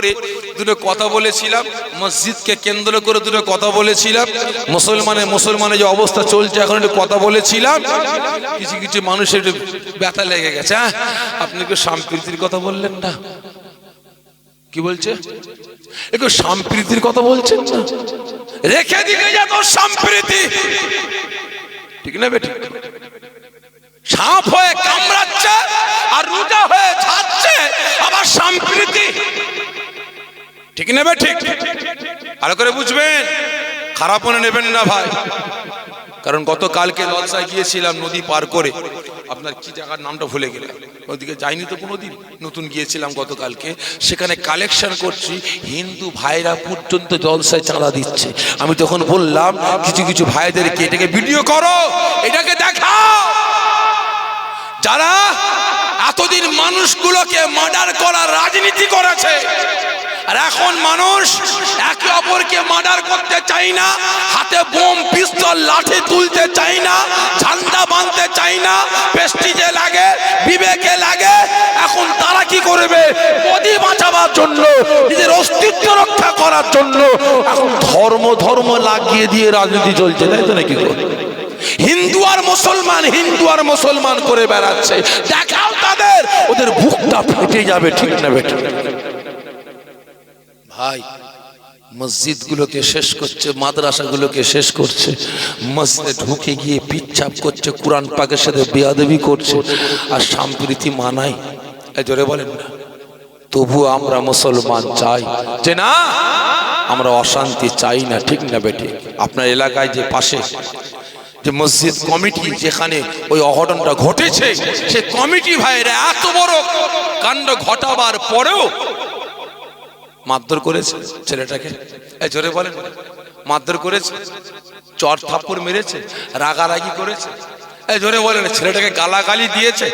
করে দুটো কথা বলেছিলাম, মসজিদকে কেন্দ্র করে দুটো কথা বলেছিলাম, মুসলমানের মুসলমানের যে অবস্থা চলছে, এখন একটু কথা বলেছিলাম। কিছু কিছু মানুষের একটু ব্যথা লেগে গেছে হ্যাঁ? আপনি কি সম্প্রীতির কথা বললেন না। কি বলছে? একটু সম্প্রীতির কথা বলছেন না? রেখে দিকে যা তোর সম্প্রীতি। ঠিক না বেটি? সাপ হয়ে কামড়াচ্ছে আর রোজা হয়ে ছাড়ছে আবার সম্প্রীতি। ঠিক নেবে ঠিক? ভালো করে বুঝবেন? খারাপ মনে নেবেন না ভাই। কারণ গতকালকে ললসায় গিয়েছিলাম নদী পার করে। আপনার কি জায়গার নামটা ভুলে গেলাম। ওদিকে যাইনি তো কোনোদিন? নতুন গিয়েছিলাম গতকালকে। সেখানে কালেকশন করছি। হিন্দু ভাইরা পর্যন্ত জলসায় চাঁদা দিচ্ছে। আমি তখন বললাম, কিছু কিছু ভাইদেরকে এটাকে ভিডিও করো। এটাকে দেখাও। যারা এতদিন মানুষগুলোকে মার্ডার করার রাজনীতি করেছে আর এখন মানুষ একে অপরকে মার্ডার করতে চাই না, হাতে বোম, পিস্তল, লাঠি তুলতে চাই না, ঝান্ডা বাঁধতে চাই না পেস্টিজে লাগে, বিবেকে লাগে, এখন তারা কি করবে? মোদি বাঁচাবার জন্য, নিজের অস্তিত্ব রক্ষা করার জন্য, এখন ধর্ম ধর্ম লাগিয়ে দিয়ে রাজনীতি চলছে, তাই তো নাকি হিন্দু আর মুসলমান, হিন্দু আর মুসলমান করে বেড়াচ্ছে। দেখাও তাদের, ওদের বুকটা ফেটে যাবে, ঠিক না, বেটা? ভাই, মসজিদগুলোকে শেষ করছে, মাদ্রাসাগুলোকে শেষ করছে, মসজিদে ঢুকে গিয়ে পিচ্ছাপ করছে, কোরআন পাকের সাথে বেয়াদবি করছে, আর সম্প্রীতি মানাই জোরে বলেন না। তবু আমরা মুসলমান চাই। যে না, আমরা অশান্তি চাই না, ঠিক না বেটে আপনার এলাকায় যে পাশে যে মসজিদ কমিটি, যেখানে ওই অঘটনটা ঘটেছে, সে কমিটি ভাইরা এত বড় কাণ্ড ঘটাবার পরেও মারধর করেছে ছেলেটাকে। জোরে বলেন। মারধর করেছে, চর থাপ্পড় মেরেছে, রাগারাগি করেছে। জোরে বলেন, ছেলেটাকে গালাগালি দিয়েছে।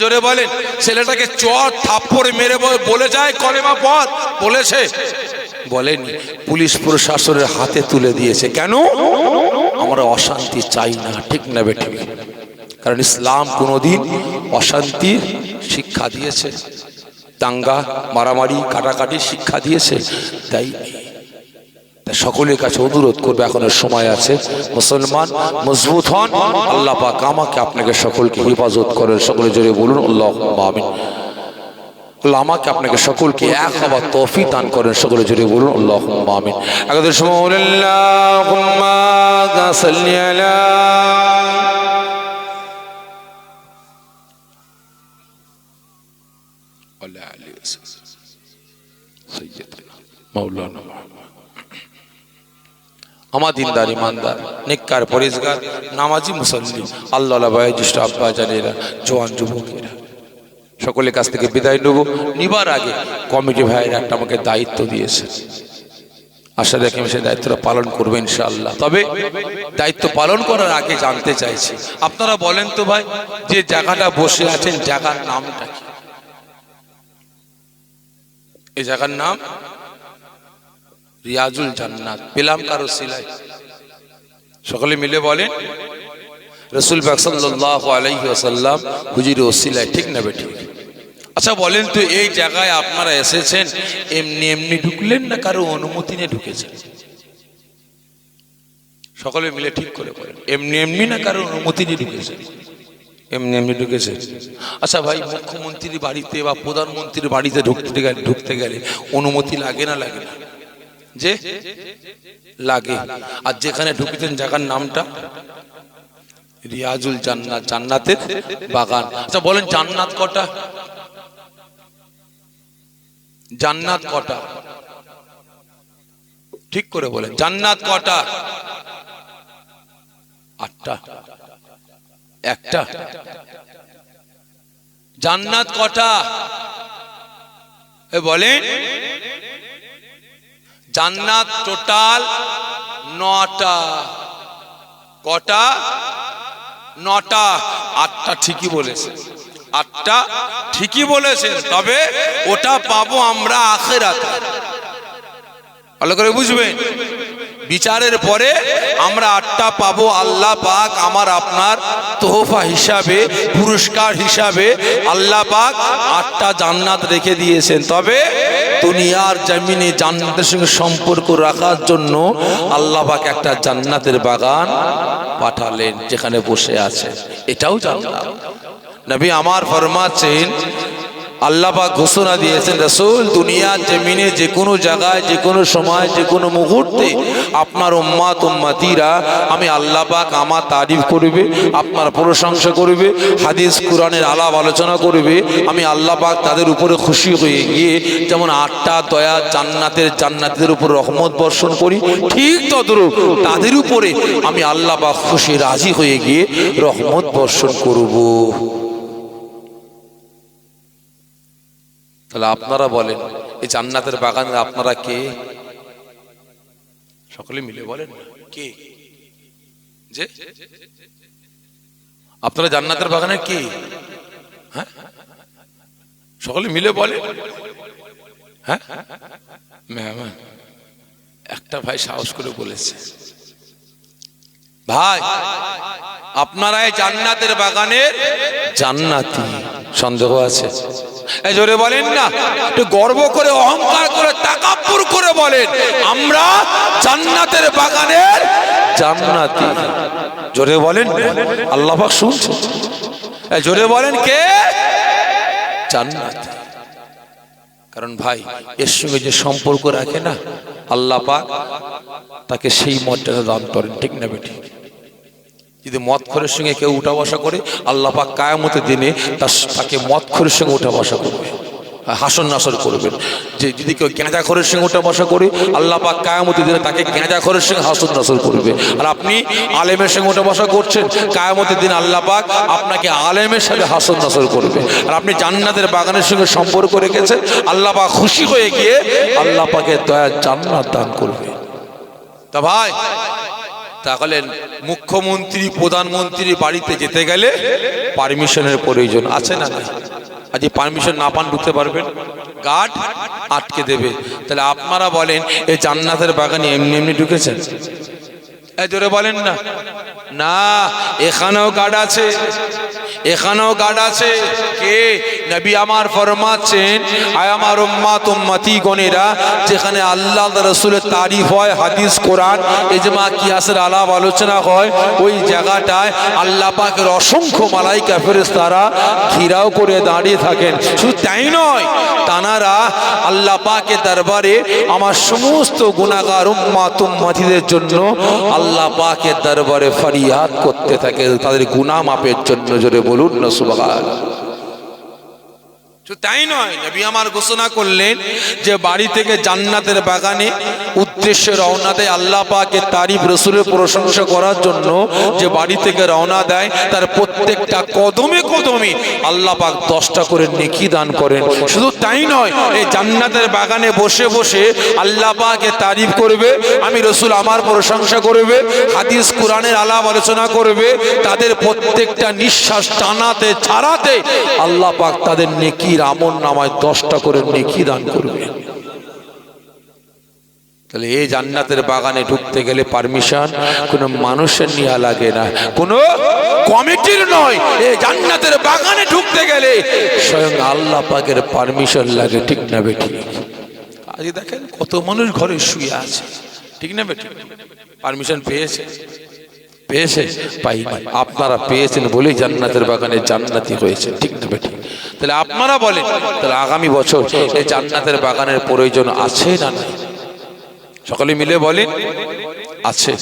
জোরে বলেন, ছেলেটাকে চর থাপ্পড় মেরে বলে যায় কলেমা পথ। বলেছে, বলেনি, পুলিশ প্রশাসনের হাতে তুলে দিয়েছে। কেন? আমরা অশান্তি চাই না, ঠিক না বেঠিক কারণ ইসলাম কোনোদিন অশান্তির শিক্ষা দিয়েছে। দাঙ্গা, মারামারি, কাটাকাটি শিক্ষা দিয়েছে। তাই সকলের কাছে অনুরোধ করবে, এখনও সময় আছে। মুসলমান মজবুত হন, আল্লাহ পাক আমাকে আপনাকে সকলকে হেফাজত করেন। সকলে জোরে বলুন আল্লাহ আমাকে আপনাকে সকলকে এক হবার তফি দান করেন। সকলে জোরে বলুন আল্লাহ আমিন। একদের সময় আমার দিনদার ইমানদার নিকার পরিষ্কার, নামাজি মুসল্লি, আল্লাহ বয়োজ্যেষ্ঠ আব্বা জানেরা, জোয়ান যুবকেরা। সকলের কাছ থেকে বিদায় নেব। নিবার আগে কমিটি একটা আমাকে দায়িত্ব দিয়েছে। আশা রাখি আমি সেই দায়িত্বটা পালন করব তবে দায়িত্ব পালন করার আগে জানতে চাইছি, আপনারা বলেন তো ভাই, যে জায়গাটা বসে আছেন, জায়গার নামটা কি? এই জায়গার নাম রিয়াজুল জান্নাত, পেলাম কারও সিলাই সকলে মিলে বলেন, রসুল আসাল্লাম হুজির ওসিলায়, ঠিক না বেঠিক? আচ্ছা বলেন তো, এই জায়গায় আপনারা এসেছেন, এমনি এমনি ঢুকলেন না কারও অনুমতি নিয়ে ঢুকেছেন? সকলে মিলে ঠিক করে বলেন, এমনি এমনি না কারও অনুমতি নিয়ে ঢুকেছেন? এমনি এমনি ঢুকেছে। আচ্ছা ভাই, মুখ্যমন্ত্রীর বাড়িতে বা প্রধানমন্ত্রীর বাড়িতে ঢুকতে গেলে ঢুকতে গেলে অনুমতি লাগে না লাগে না? যে লাগে। আর যেখানে ঢুকেছেন জায়গার নামটা? রিয়াজুল জান্নাত, জান্নাতের বাগান। আচ্ছা বলেন জান্নাত কটা? জান্নাত কটা? ঠিক করে বলেন, জান্নাত কটা? আটটা। একটা। জান্নাত কটা? বলেন জান্নাত টোটাল নটা। কটা? নটা। আটটা ঠিকই বলেছে। আটটা ঠিকই বলেছেন তবে ওটা পাবো আমরা আখেরাতে। ভালো করে বুঝবেন বিচারের পরে আমরা আটটা পাবো আল্লাহ পাক আমার আপনার তোহফা হিসাবে, পুরস্কার হিসাবে আল্লাহ পাক আটটা জান্নাত রেখে দিয়েছেন। তবে দুনিয়ার জমিনে জান্নাতের সঙ্গে সম্পর্ক রাখার জন্য আল্লাহ পাক একটা জান্নাতের বাগান পাঠালেন যেখানে বসে আছে। এটাও জান্নাত নবী আমার ফরমাচ্ছেন আল্লাহ পাক ঘোষণা দিয়েছেন, রসুল, দুনিয়ার জমিনে যে কোনো জায়গায় যে কোনো সময় যে কোনো মুহূর্তে আপনার উম্মাত, উম্মাতিরা আমি আল্লাহ পাক আমার তারিফ করবে, আপনার প্রশংসা করবে, হাদিস, কোরআনের আলাপ আলোচনা করবে, আমি আল্লাহ পাক তাদের উপরে খুশি হয়ে গিয়ে যেমন আটটা দয়া জান্নাতের জান্নাতের উপর রহমত বর্ষণ করি, ঠিক তদ্রুপ তাদের উপরে আমি আল্লাহ পাক খুশি, রাজি হয়ে গিয়ে রহমত বর্ষণ করব। তাহলে আপনারা বলেন এই জান্নাতের বাগানে আপনারা কে? সকলে মিলে বলেন কে? যে? আপনারা জান্নাতের বাগানে কে? হ্যাঁ? সকলে মিলে বলে। হ্যাঁ? মেহমান একটা ভাই সাহস করে বলেছে। ভাই আপনারা এই জান্নাতের বাগানের জান্নাতি। সন্দেহ আছে? জোরে বলেন না। একটু গর্ব করে, অহংকার করে, তাকাব্বুর করে বলেন, আমরা জান্নাতের বাগানের জান্নাতি। জোরে বলেন, আল্লাহ পাক শুনছে জোরে বলেন কে? জান্নাতি। কারণ ভাই, এর সঙ্গে যে সম্পর্ক রাখে না, আল্লাহ পাক তাকে সেই মর্যাদা দান করেন, ঠিক না বেটি যদি মদ খোরের সঙ্গে কেউ উঠা বসা করে, আল্লাহ পাক কায়ামতের দিনে তার তাকে মদ খোরের সঙ্গে উঠা বসা করবে। হাসন নাসর করবেন। যে যদি কেউ গেঁজা খোরের সঙ্গে উঠা বসা করে, আল্লাহ পাক কায়ামতের দিনে তাকে গেঁজা খোরের সঙ্গে হাসন নাসর করবে। আর আপনি আলেমের সঙ্গে উঠা বসা করছেন, কায়ামতের দিন আল্লাহ পাক আপনাকে আলেমের সাথে হাসন নাসর করবে। আর আপনি জান্নাতের বাগানের সঙ্গে সম্পর্ক রেখেছেন, আল্লাহ পাক খুশি হয়ে গিয়ে আল্লাহ পাকে দয়া জান্নাত দান করবে। তা ভাই তাহলে মুখ্যমন্ত্রী প্রধানমন্ত্রী বাড়িতে যেতে গেলে পারমিশনের প্রয়োজন আছে না? আজ পারমিশন না পান ঢুকতে পারবেন? গার্ড আটকে দেবে। তাহলে আপনারা বলেন এই জান্নাতের বাগানে এমনি এমনি ঢুকেছেন? জোরে বলেন না। না, এখানেও গার্ড আছে। এখানেও গার্ড আছে। কে নবী আমার ফরমাচ্ছেন, আয় আমার উম্মাত উম্মতি গণেরা, যেখানে আল্লাহ রসুলের তারিফ হয়, হাদিস, কোরআন এজমা কিয়াসের আলাপ আলোচনা হয়, ওই জায়গাটায় আল্লাহ পাকের অসংখ্য মালাইকা ফেরেশতারা ঘিরাও করে দাঁড়িয়ে থাকেন। শুধু তাই নয়, তানারা আল্লাহ পাকে দরবারে আমার সমস্ত গুণাগার উম্মাত উম্মাতিদের জন্য আল্লাহ পাকে দরবারে ফরিয়াদ করতে থাকে তাদের গুনাহ মাপের জন্য জোরে বলুন না সুবহান শুধু তাই নয়, নবী আমার ঘোষণা করলেন যে বাড়ি থেকে জান্নাতের বাগানে উদ্দেশ্যে রওনা দেয় আল্লাহ পাকের তারিফ রসুলের প্রশংসা করার জন্য যে বাড়ি থেকে রওনা দেয় তার প্রত্যেকটা কদমে কদমে আল্লাহ পাক দশটা করে নেকি দান করেন। শুধু তাই নয়, এই জান্নাতের বাগানে বসে বসে আল্লাহ পাকে তারিফ করবে, আমি রসুল আমার প্রশংসা করবে, হাদিস কোরআনের আলাপ আলোচনা করবে, তাদের প্রত্যেকটা নিঃশ্বাস টানাতে, ছাড়াতে আল্লাহ পাক তাদের নেকির আমন নামায় দশটা করে নেকি দান করবে। তাহলে এই জান্নাতের বাগানে ঢুকতে গেলে পারমিশন, কোনো মানুষের নেওয়া লাগে না। কোনো কমিটির নয়, এই জান্নাতের বাগানে ঢুকতে গেলে স্বয়ং আল্লাহ পাকের পারমিশন লাগে, ঠিক না বেটি আজকে দেখেন কত মানুষ ঘরে শুয়ে আছে, ঠিক না বেটি পারমিশন পেয়েছে। পেয়েছে? পাইনি আপনারা পেয়েছেন বলেই জান্নাতের বাগানে জান্নাতি হয়েছে। ঠিক না বেটি তাহলে আপনারা বলেন, তাহলে আগামী বছর এই জান্নাতের বাগানের প্রয়োজন আছে না নাই? সকলে মিলে বলেন, আছে।